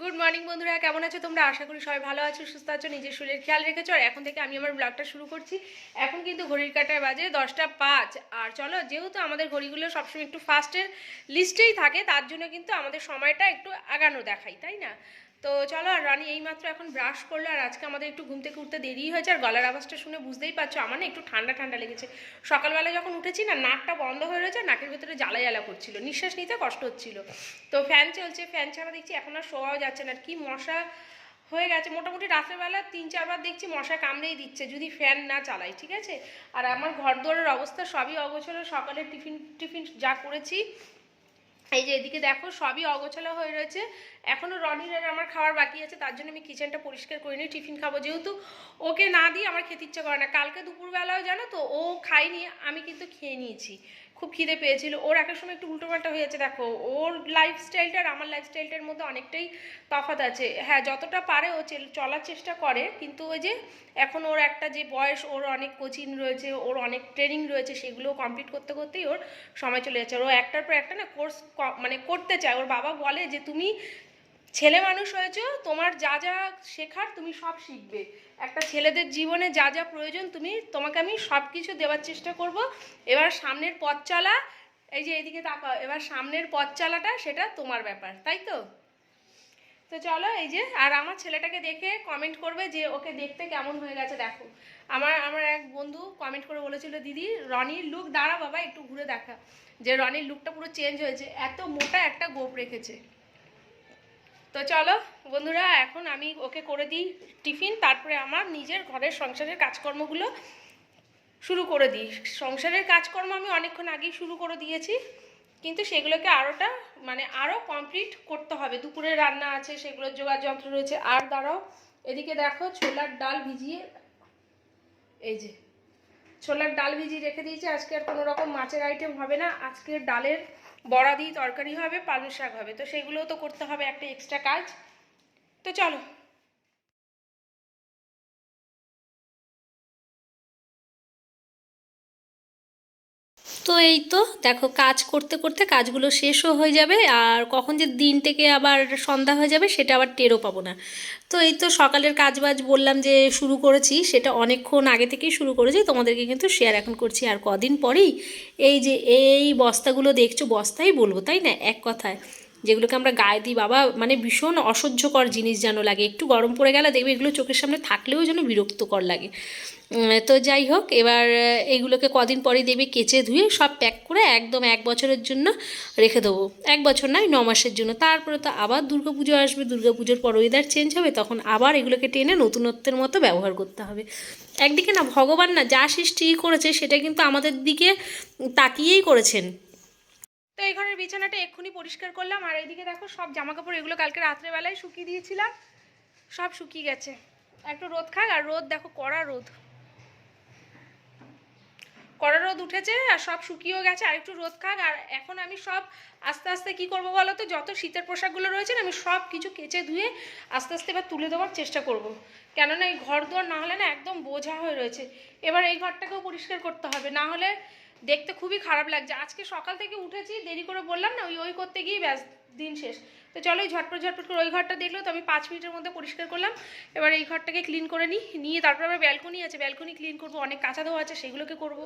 Good morning বন্ধুরা। কেমন আছো তোমরা? আশা করি সবাই ভালো আছো, সুস্থ আছো, নিজের শরীরের খেয়াল রেখেছো। আর এখন থেকে আমি আমার ব্লগটা শুরু করছি। এখন কিন্তু ঘড়ির কাটায় বাজে দশটা পাঁচ। আর চলো, যেহেতু আমাদের ঘড়িগুলো সবসময় একটু ফার্স্টের লিস্টেই থাকে, তার জন্য কিন্তু আমাদের সময়টা একটু আগানো দেখাই, তাই না? তো চলো, আর রানী এইমাত্র এখন ব্রাশ করল, আর আজকে আমাদের একটু ঘুম থেকে উঠতে দেরি হয়েছে, আর গলার আওয়াজটা শুনে বুঝতেই পারছ, আমার না একটু ঠান্ডা ঠান্ডা লেগেছে। সকালবেলা যখন উঠেছি না, নাকটা বন্ধ হয়ে রয়েছে নাকের ভেতরে জ্বালা জ্বালা করছিল, নিঃশ্বাস নিতে কষ্ট হচ্ছিল। তো ফ্যান চলছে ফ্যান ছাড়া দেখছি এখন আর শোয়াও যাচ্ছে না, আর কি মশা হয়ে গেছে। মোটামুটি রাত্রেবেলা তিন চারবার দেখছি মশা কামড়েই দিচ্ছে, যদি ফ্যান না চালাই, ঠিক আছে? আর আমার ঘর দোরের অবস্থা সবই অগোছলো সকালে টিফিন টিফিন যা করেছি এই যে এদিকে দেখো, সবই অগোছালো হয়ে রয়েছে। এখনও রনির আর আমার খাওয়ার বাকি আছে, তার জন্য আমি কিচেনটা পরিষ্কার করিনি টিফিন খাব। যেহেতু ওকে না দিয়ে আমার খেতে ইচ্ছে করে না, কালকে দুপুরবেলাও জানো তো ও খাইনি আমি কিন্তু খেয়ে নিয়েছি। খুব খিদে পেয়েছিল। ওর একটা সময় একটু উল্টোপাল্টা হয়েছে দেখো, ওর লাইফস্টাইলটা আর আমার লাইফস্টাইলটার মধ্যে অনেকটাই তফাৎ আছে। হ্যাঁ যতটা পারে ও চলার চেষ্টা করে, কিন্তু ওই যে এখন ওর একটা যে বয়স, ওর অনেক কোচিং রয়েছে, ওর অনেক ট্রেনিং রয়েছে সেগুলো কমপ্লিট করতে করতেই ওর সময় চলে যাচ্ছে। আর ও একটার পর একটা না কোর্স মানে করতে চায়। ওর বাবা বলে যে, তুমি ছেলে মানুষ হয়েছো, তোমার যা যা শেখার তুমি সব শিখবে। একটা ছেলেদের জীবনে যা যা প্রয়োজন তুমি, তোমাকে আমি সব কিছু দেওয়ার চেষ্টা করব। এবার সামনের পথ চলা, এই যে এদিকে তাকাও, এবার সামনের পথ চলাটা সেটা তোমার ব্যাপার, তাই তো? তো চলো এই যে, আর আমার ছেলেটাকে দেখে কমেন্ট করবে যে ওকে দেখতে কেমন হয়ে গেছে, দেখো। আমার আমার এক বন্ধু কমেন্ট করে বলেছিল, দিদি, রনির লুক দাঁড়া বাবা, একটু ঘুরে দেখা। যে রনির লুকটা পুরো চেঞ্জ হয়েছে, এত মোটা একটা গোপ রেখেছে। তো চলো, বন্ধুরা, এখন আমি ওকে করে দিই টিফিন, তারপরে আমার নিজের ঘরের সংসারের কাজকর্মগুলো শুরু করে দিই। সংসারের কাজকর্ম আমি অনেকক্ষণ আগেই শুরু করে দিয়েছি, কিন্তু সেগুলোকে আরোটা মানে আরও কমপ্লিট করতে হবে। দুপুরে রান্না আছে, সেগুলোর জোগাড় যন্ত্র রয়েছে। আর দাঁড়াও, এদিকে দেখো, ছোলার ডাল ভিজিয়ে, এই যে ছোলার ডাল ভিজিয়ে রেখে দিয়েছি। আজকে আর কোনো রকম মাছের আইটেম হবে না। আজকে ডালের বড়া দিয়ে তরকারি হবে, পালং শাক হবে। তো সেগুলোও তো করতে হবে একটা এক্সট্রা কাজ। তো চলো। তো এই তো, দেখো কাজ করতে করতে কাজগুলো শেষও হয়ে যাবে আর কখন যে দিন থেকে আবার সন্ধ্যা হয়ে যাবে সেটা আবার টেরও পাবো না। তো এই তো সকালের কাজ বাজ বললাম যে শুরু করেছি, সেটা অনেকক্ষণ আগে থেকেই শুরু করেছি, তোমাদেরকে কিন্তু শেয়ার এখন করছি আর কদিন পরেই এই যে এই বস্তাগুলো দেখছ, বস্তাই বলব, তাই না? এক কথায়। যেগুলোকে আমরা গায়ে দিই বাবা মানে ভীষণ অসহ্যকর জিনিস যেন লাগে। একটু গরম পড়ে গেলে দেখবে এগুলো চোখের সামনে থাকলেও যেন বিরক্তকর লাগে। তো যাই হোক এবার আহ, এইগুলোকে কদিন পরে দেবে কেচে ধুয়ে সব প্যাক করে একদম এক বছরের জন্য রেখে দেবো। এক বছর নয় ন মাসের জন্য। তারপরে তো আবার দুর্গাপুজো আসবে দুর্গাপুজোর পর ওয়েদার চেঞ্জ হবে তখন আবার এগুলোকে টেনে নতুনত্বের মতো ব্যবহার করতে হবে। একদিকে না ভগবান না যা সৃষ্টি করেছে সেটা কিন্তু আমাদের দিকে তাকিয়েই করেছেন। তো এই ঘরের বিছানাটা এক্ষুনি পরিষ্কার করলাম। আর এইদিকে দেখো সব জামা কাপড় এগুলো কালকে রাত্রেবেলায় শুকিয়ে দিয়েছিলাম। সব শুকিয়ে গেছে। একটু রোদ খাক, আর রোদ দেখো, কড়া রোদ। কড়া রোদ উঠেছে, আর সব শুকিয়েও গেছে। আর একটু রোদ খাক, আর এখন আমি সব আস্তে আস্তে কি করব বলো তো? যত শীতের পোশাকগুলো রয়েছে আমি সব কিছু কেচে ধুয়ে আস্তে আস্তে এবার তুলে দেওয়ার চেষ্টা করব। কেননা এই ঘর দুয়ার না হলে না একদম বোঝা হয়ে রয়েছে। এবার এই ঘরটাকেও পরিষ্কার করতে হবে। না হলে দেখতে খুবই খারাপ লাগছে। আজকে সকাল থেকে উঠেছি, দেরি করে বললাম না, ওই ওই করতে গিয়ে ব্যাস, দিন শেষ। তো চলো ওই ঝটপট ঝটপট করে ওই ঘরটা দেখল, তো আমি পাঁচ মিনিটের মধ্যে পরিষ্কার করলাম। এবার এই ঘরটাকে ক্লিন করে নিই। নিয়ে তারপর আবার ব্যালকনি আছে। ব্যালকনি ক্লিন করব, অনেক কাঁচা ধোয়া আছে, সেগুলোকে করব।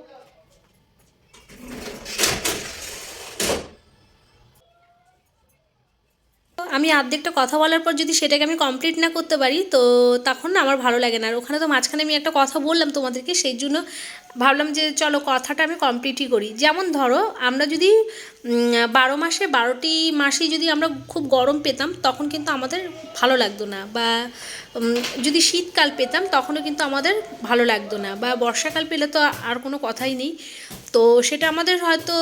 আমি অর্ধেকটা কথা বলার পর যদি সেটাকে আমি কমপ্লিট না করতে পারি, তো তখন না আমার ভালো লাগে না। আর ওখানে তো মাঝখানে আমি একটা কথা বললাম তোমাদেরকে, সেই জন্য ভাবলাম যে চলো কথাটা আমি কমপ্লিটই করি। যেমন ধরো, আমরা যদি বারো মাসে বারোটি মাসেই যদি আমরা খুব গরম পেতাম, তখন কিন্তু আমাদের ভালো লাগতো না। বা যদি শীতকাল পেতাম, তখনও কিন্তু আমাদের ভালো লাগতো না। বা, বর্ষাকাল পেলে তো আর কোনো কথাই নেই। তো সেটা আমাদের হয়তো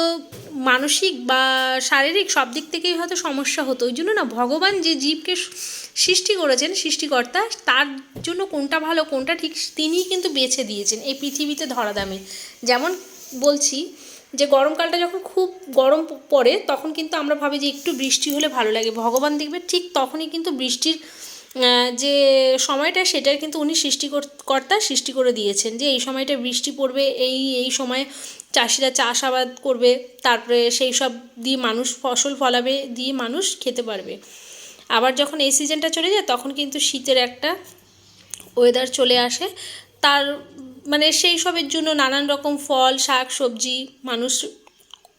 মানসিক বা শারীরিক সব দিক থেকেই হয়তো সমস্যা হতো। ওই জন্য না ভগবান যে জীবকে সৃষ্টি করেছেন, সৃষ্টিকর্তা, তার জন্য কোনটা ভালো, কোনটা ঠিক তিনিই কিন্তু বেছে দিয়েছেন এই পৃথিবীতে ধরা দামে যেমন বলছি যে গরমকালটা যখন খুব গরম পড়ে, তখন কিন্তু আমরা ভাবি যে একটু বৃষ্টি হলে ভালো লাগে। ভগবান দেখবে ঠিক তখনই কিন্তু বৃষ্টির যে সময়টা সেটার কিন্তু উনি সৃষ্টিকর্তা সৃষ্টি করে দিয়েছেন যে এই সময়টা বৃষ্টি পড়বে, এই এই সময় চাষিরা চাষাবাদ করবে, তারপরে সেই সব দিয়ে মানুষ ফসল ফলাবে, দিয়ে মানুষ খেতে পারবে। আবার যখন এই সিজনটা চলে যায় তখন কিন্তু শীতের একটা ওয়েদার চলে আসে। তার মানে সেই সবের জন্য নানান রকম ফল, শাক, সবজি মানুষ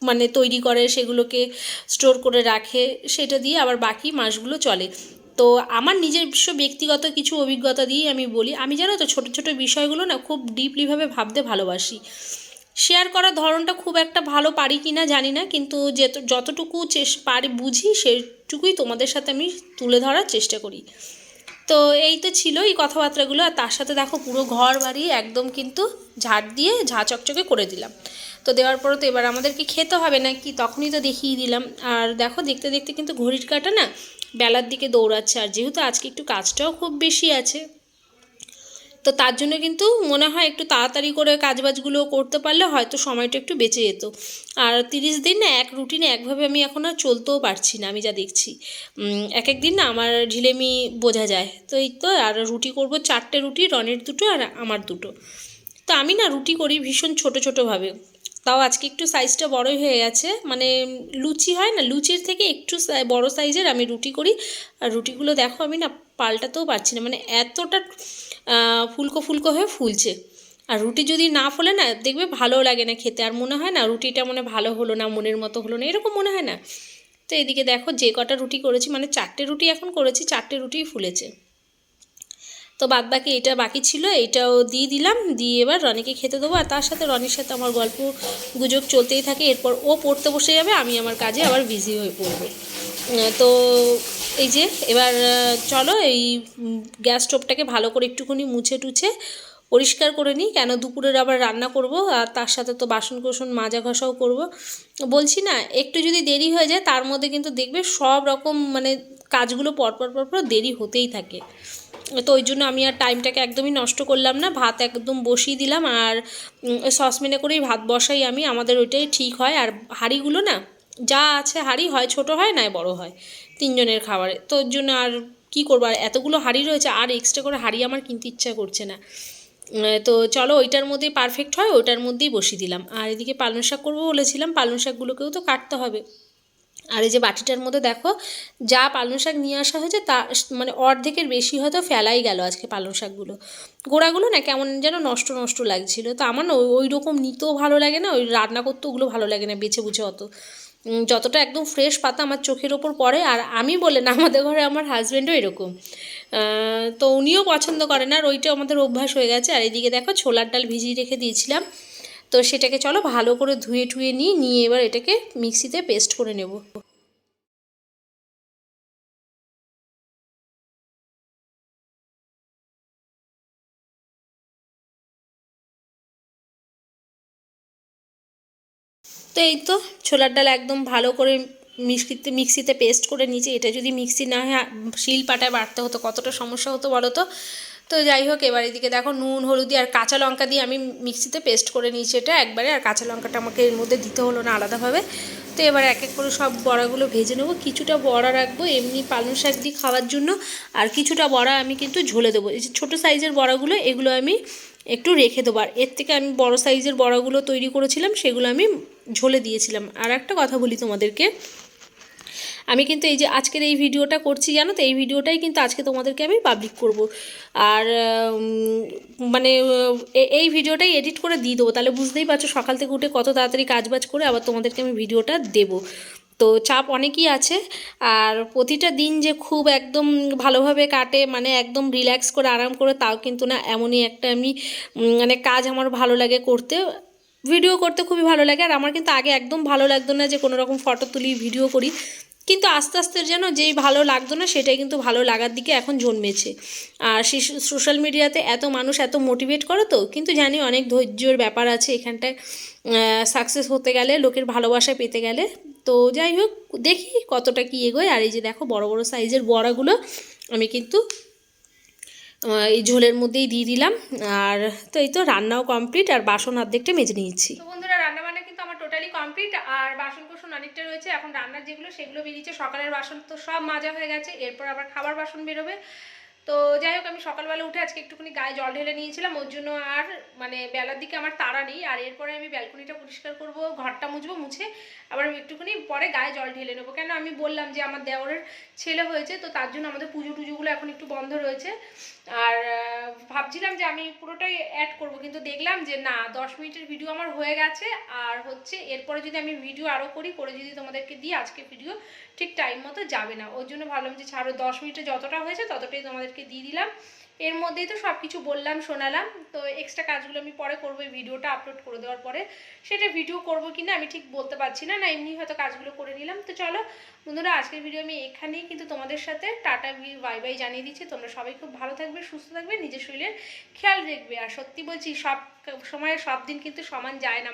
মানে তৈরি করে, সেগুলোকে স্টোর করে রাখে, সেটা দিয়ে আবার বাকি মাসগুলো চলে। তো আমার নিজস্ব ব্যক্তিগত কিছু অভিজ্ঞতা দিয়ে আমি বলি, আমি জানো তো ছোটো ছোটো বিষয়গুলো না খুব ডিপলিভাবে ভাবতে ভালোবাসি। শেয়ার করার ধরনটা খুব একটা ভালো পারি কি না জানি না, কিন্তু যে যতটুকু চেস, পারি, বুঝি সেটুকুই তোমাদের সাথে আমি তুলে ধরার চেষ্টা করি। তো এই তো ছিল এই কথাবার্তাগুলো, আর তার সাথে দেখো পুরো ঘর বাড়ি একদম কিন্তু ঝাড় দিয়ে ঝা চকচকে করে দিলাম। তো দেওয়ার পরে তো এবার আমাদেরকে খেতে হবে না কি তখনই তো দেখিয়ে দিলাম। আর দেখো, দেখতে দেখতে কিন্তু ঘড়ির কাটা না বেলার দিকে দৌড়াচ্ছে। আর যেহেতু আজকে একটু কাজটাও খুব বেশি আছে, তো তার জন্য কিন্তু মনে হয় একটু তাড়াতাড়ি করে কাজবাজগুলো করতে পারলে হয়তো সময়টা একটু বেঁচে যেত। আর তিরিশ দিন না এক রুটিনে একভাবে আমি এখন আর চলতেও পারছি না, আমি যা দেখছি। এক এক দিন না আমার ঢিলেমি বোঝা যায়। তো এই তো, আর রুটি করব চারটে রুটি, রনের দুটো আর আমার দুটো। তো আমি না রুটি করি ভীষণ ছোটো ছোটোভাবে তাও আজকে একটু সাইজটা বড়ই হয়ে গেছে। মানে লুচি হয় না, লুচির থেকে একটু বড় সাইজের আমি রুটি করি। আর রুটিগুলো দেখো আমি না পাল্টাতেও পারছি না মানে এতটা ফুলকো ফুলকো হয়ে ফুলছে। আর রুটি যদি না ফোলে না, দেখবে ভালো লাগে না খেতে। আর মনে হয় না রুটিটা মনে ভালো হলো না, মনের মতো হলো না, এরকম মনে হয় না। তো এদিকে দেখো যে কটা রুটি করেছি মানে চারটে রুটি এখন করেছি, চারটে রুটিই ফুলেছে। তো বাদ বাকি এটা বাকি ছিল, এটাও দিয়ে দিলাম, দিয়ে এবার রনিকে খেতে দেবো। আর তার সাথে রনির সাথে আমার গল্প গুজব চলতেই থাকে, এরপর ও পড়তে বসে যাবে, আমি আমার কাজে আবার বিজি হয়ে পড়ব। তো এই যে, এবার চলো এই গ্যাস স্টোভটাকে ভালো করে একটুখানি মুছে টুছে পরিষ্কার করে নিই, কেন দুপুরের আবার রান্না করব, আর তার সাথে তো বাসন কোসন মাজা ঘষাও করব। বলছি না, একটু যদি দেরি হয়ে যায়, তার মধ্যে কিন্তু দেখবে সব রকম মানে কাজগুলো পরপর পরপর দেরি হতেই থাকে। তো ওই জন্য আমি আর টাইমটাকে একদমই নষ্ট করলাম না। ভাত একদম বসিয়ে দিলাম আর সসপ্যানে করেই ভাত বসাই আমি। আমাদের ওইটাই ঠিক হয়। আর হাঁড়িগুলো না, যা আছে হাঁড়ি হয়, ছোট হয় নয় বড় হয় তিনজনের খাবারে। তো ওর জন্য আর কি করব? আর এতগুলো হাঁড়ি রয়েছে, আর এক্সট্রা করে হাঁড়ি আমার কিনতে ইচ্ছা করছে না। তো চলো ওইটার মধ্যেই পারফেক্ট হয়, ওইটার মধ্যেই বসিয়ে দিলাম। আর এদিকে পালং শাক করব বলেছিলাম। পালং শাকগুলোকেও তো কাটতে হবে। আর এই যে বাটিটার মধ্যে দেখো, যা পালং শাক নিয়ে আসা হয়েছে, তা মানে অর্ধেকের বেশি হয়তো ফেলাই গেল আজকে পালং শাকগুলো। গোড়াগুলো না কেমন যেন নষ্ট নষ্ট লাগছিল। তো আমার না ওই- রকম নিতেও ভালো লাগে না, ওই রান্না করতেও ওগুলো ভালো লাগে না বেছে বুঝে অত। যতটা একদম ফ্রেশ পাতা আমার চোখের ওপর পড়ে, আর আমি বলে না, আমাদের ঘরে আমার হাজব্যান্ডও এরকম। তো উনিও পছন্দ করেন, আর ওইটা আমাদের অভ্যাস হয়ে গেছে। আর এদিকে দেখো ছোলার ডাল ভিজিয়ে রেখে দিয়েছিলাম। তো সেটাকে চলো ভালো করে ধুয়ে টুয়ে নিয়ে নিয়ে এবার এটাকে মিক্সিতে পেস্ট করে নেব। তো এই তো ছোলার ডাল একদম ভালো করে মিক্সিতে মিক্সিতে পেস্ট করে নিয়েছি। এটা যদি মিক্সি না হয়, শিল পাটায় বাড়তে হতো, কতটা সমস্যা হতো বলো তো? তো যাই হোক, এবার এদিকে দেখো নুন, হলুদি আর কাঁচা লঙ্কা দিয়ে আমি মিক্সিতে পেস্ট করে নিয়েছি এটা একবারে, আর কাঁচা লঙ্কাটা আমাকে এর মধ্যে দিতে হলো না আলাদাভাবে। তো এবার এক এক করে সব বড়াগুলো ভেজে নেব। কিছুটা বড়া রাখব এমনি পালং শাক দিয়ে খাওয়ার জন্য, আর কিছুটা বড়া আমি কিন্তু ঝোলে দেবো। এই যে ছোটো সাইজের বড়াগুলো, এগুলো আমি একটু রেখে দেবো। আর এর থেকে আমি বড় সাইজের বড়াগুলো তৈরি করেছিলাম, সেগুলো আমি ঝোলে দিয়েছিলাম। আর একটা কথা বলি তোমাদেরকে আমি কিন্তু এই যে আজকের এই ভিডিওটা করছি, জানো তো? এই ভিডিওটাই কিন্তু আজকে তোমাদেরকে আমি পাবলিক করব। আর মানে এই ভিডিওটাই এডিট করে দিয়ে দেবো। তাহলে বুঝতেই পারছ, সকাল থেকে উঠে কত তাড়াতাড়ি কাজবাজ করে আবার তোমাদেরকে আমি ভিডিওটা দেবো। তো চাপ অনেকই আছে। আর প্রতিটা দিন যে খুব একদম ভালোভাবে কাটে মানে একদম রিল্যাক্স করে, আরাম করে, তাও কিন্তু না এমনই একটা আমি মানে কাজ আমার ভালো লাগে করতে। ভিডিও করতে খুবই ভালো লাগে। আর আমার কিন্তু আগে একদম ভালো লাগতো না যে কোনো রকম ফটো তুলি ভিডিও করি। কিন্তু আস্তে আস্তে যেন যেই ভালো লাগতো না, সেটাই কিন্তু ভালো লাগার দিকে এখন জন্মেছে। আর সোশ্যাল মিডিয়াতে এত মানুষ এত মোটিভেট করে তো, কিন্তু জানি অনেক ধৈর্যের ব্যাপার আছে এখানটায়। সাকসেস হতে গেলে, লোকের ভালোবাসা পেতে গেলে। তো যাই হোক, দেখি কতটা কি এগোয়। আর এই যে দেখো, বড় বড় সাইজের বড়াগুলো আমি কিন্তু এই ঝোলের মধ্যেই দিয়ে দিলাম। আর তো এই তো রান্নাও কমপ্লিট আর বাসন অর্ধেকটা মেজে নিয়েছি। বন্ধুরা রান্না বান্না কিন্তু আমার টোটালি কমপ্লিট আর বাসন অনেকটা রয়েছে, এখন রান্নার যেগুলো, সেগুলো বেরিয়েছে। সকালের বাসন তো সব মাজা হয়ে গেছে, এরপর আবার খাবার বাসন বেরোবে। তো যাই হোক, আমি সকালবেলা উঠে আজকে একটুখানি গায়ে জল ঢেলে নিয়েছিলাম, ওর জন্য আর মানে বেলার দিকে আমার তাড়া নেই। আর এরপরে আমি ব্যালকনিটা পরিষ্কার করব, ঘরটা মুছবো, মুছে আবার আমি একটুখানি পরে গায়ে জল ঢেলে নেব। কেন আমি বললাম যে আমার দেওরের ছেলে হয়েছে, তো তার জন্য আমাদের পুজো টুজোগুলো এখন একটু বন্ধ রয়েছে। আর ভাবছিলাম যে আমি পুরোটাই অ্যাড করব, কিন্তু দেখলাম যে না, দশ মিনিটের ভিডিও আমার হয়ে গেছে। আর হচ্ছে, এরপরে যদি আমি ভিডিও আরও করি, করে যদি তোমাদেরকে দিই আজকে ভিডিও ঠিক টাইম মতো যাবে না। ওর জন্য ভাবলাম যে ছাড়ো, দশ মিনিটে যতটা হয়েছে, ততটাই তোমাদেরকে দিয়ে দিলাম। এর মধ্যেই তো সব কিছু বললাম, শোনালাম। তো এক্সট্রা কাজগুলো আমি পরে করব, এই ভিডিওটা আপলোড করে দেওয়ার পরে। সেটা ভিডিও করব কি না আমি ঠিক বলতে পারছি না না এমনি হয়তো কাজগুলো করে নিলাম। তো চলো বন্ধুরা, আজকের ভিডিও আমি এখানেই কিন্তু তোমাদের সাথে টাটা বাই বাই জানিয়ে দিচ্ছি। তোমরা সবাই খুব ভালো থাকবে, সুস্থ থাকবে, নিজের শরীরের খেয়াল রাখবে। আর সত্যি বলছি, সব সময় সব দিন কিন্তু সমান যায় না